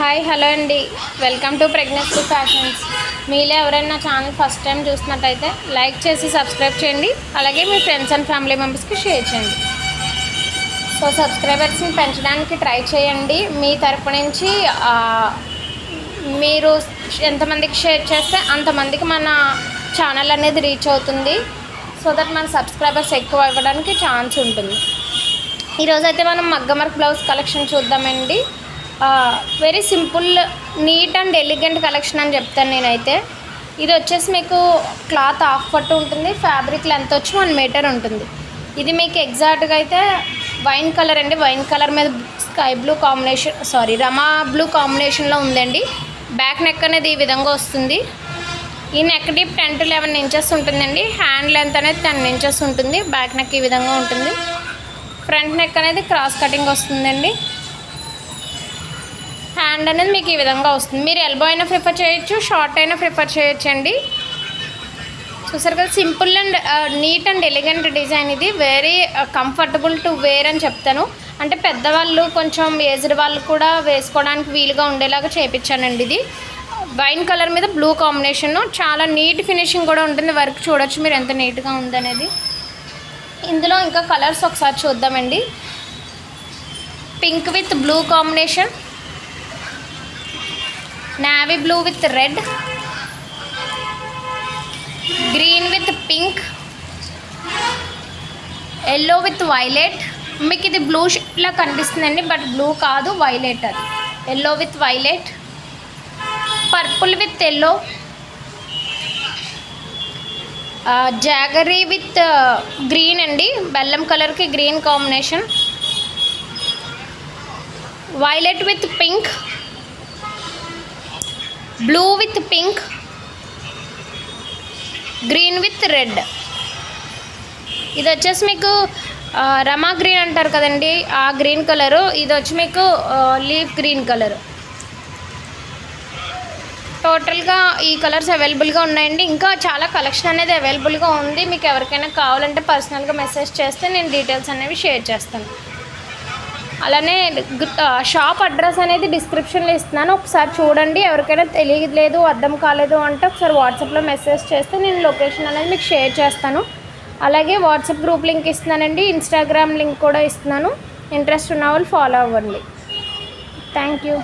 Hi hello అండి. Welcome to pregnancy fashions. మీలో ఎవరైనా ఛానల్ ఫస్ట్ టైం చూసినట్టయితే లైక్ చేసి సబ్స్క్రైబ్ చేయండి. అలాగే మీ ఫ్రెండ్స్ అండ్ ఫ్యామిలీ మెంబర్స్కి షేర్ చేయండి. సో సబ్స్క్రైబర్స్ని పెంచడానికి ట్రై చేయండి. మీ తరపు నుంచి మీరు ఎంతమందికి షేర్ చేస్తే అంతమందికి మన ఛానల్ అనేది రీచ్ అవుతుంది. సో దట్ మన సబ్స్క్రైబర్స్ ఎక్కువ అవ్వడానికి ఛాన్స్ ఉంటుంది. ఈరోజు అయితే మనం మగ్గమర్క్ బ్లౌజ్ కలెక్షన్ చూద్దామండి. Very simple neat and elegant collection అని చెప్తాను నేనైతే. ఇది వచ్చేసి మీకు క్లాత్ హాఫ్ పట్టు ఉంటుంది ఫ్యాబ్రిక్ లెంత్ వచ్చి వన్ మీటర్ ఉంటుంది. ఇది మీకు ఎగ్జాక్ట్గా అయితే వైన్ కలర్ అండి. వైన్ కలర్ మీద స్కై బ్లూ కాంబినేషన్ సారీ రమా బ్లూ కాంబినేషన్లో ఉందండి. బ్యాక్ నెక్ అనేది ఈ విధంగా వస్తుంది. ఈ neck deep ten to eleven inches ఉంటుందండి. హ్యాండ్ లెంత్ అనేది టెన్ ఇంచెస్ ఉంటుంది. బ్యాక్ నెక్ ఈ విధంగా ఉంటుంది. ఫ్రంట్ నెక్ అనేది క్రాస్ కటింగ్ వస్తుందండి. హ్యాండ్ అనేది మీకు ఈ విధంగా వస్తుంది. మీరు ఎల్బో అయినా ప్రిఫర్ చేయొచ్చు షార్ట్ అయినా ప్రిఫర్ చేయొచ్చు అండి చూసారు కదా simple and neat and elegant design ఇది. వెరీ కంఫర్టబుల్ టు వేర్ అని చెప్తాను. అంటే పెద్దవాళ్ళు కొంచెం ఏజ్డ్ వాళ్ళు కూడా వేసుకోవడానికి వీలుగా ఉండేలాగా చేయించానండి ఇది. వైన్ కలర్ మీద బ్లూ కాంబినేషన్ చాలా నీట్ ఫినిషింగ్ కూడా ఉంటుంది. వర్క్ చూడొచ్చు మీరు ఎంత నీట్గా ఉందనేది. ఇందులో ఇంకా కలర్స్ ఒకసారి చూద్దామండి. Pink with blue combination navy blue with red green with pink yellow with violet మీకు ఇది బ్లూ లా కనిపిస్తుందండి బట్ బ్లూ కాదు వైలెట్ అది. Yellow with violet purple with yellow jaggery with green అండి. బెల్లం కలర్కి green combination violet with pink blue with pink green with red ఇది వచ్చేసి మీకు రమా గ్రీన్ అంటారు కదండి ఆ గ్రీన్ కలరు ఇది వచ్చి మీకు లీఫ్ గ్రీన్ కలరు టోటల్గా ఈ కలర్స్ అవైలబుల్గా ఉన్నాయండి. ఇంకా చాలా కలెక్షన్ అనేది అవైలబుల్గా ఉంది. మీకు ఎవరికైనా కావాలంటే పర్సనల్గా మెసేజ్ చేస్తే నేను డీటెయిల్స్ అనేవి షేర్ చేస్తాను. అలానే షాప్ అడ్రస్ అనేది డిస్క్రిప్షన్లో ఇస్తున్నాను. ఒకసారి చూడండి. ఎవరికైనా తెలియలేదు అర్థం కాలేదు అంటే ఒకసారి వాట్సాప్లో మెసేజ్ చేస్తే నేను లొకేషన్ అనేది మీకు షేర్ చేస్తాను. అలాగే వాట్సాప్ గ్రూప్ లింక్ ఇస్తున్నానండి. ఇన్స్టాగ్రామ్ లింక్ కూడా ఇస్తున్నాను. ఇంట్రెస్ట్ ఉన్న వాళ్ళు ఫాలో అవ్వండి. Thank you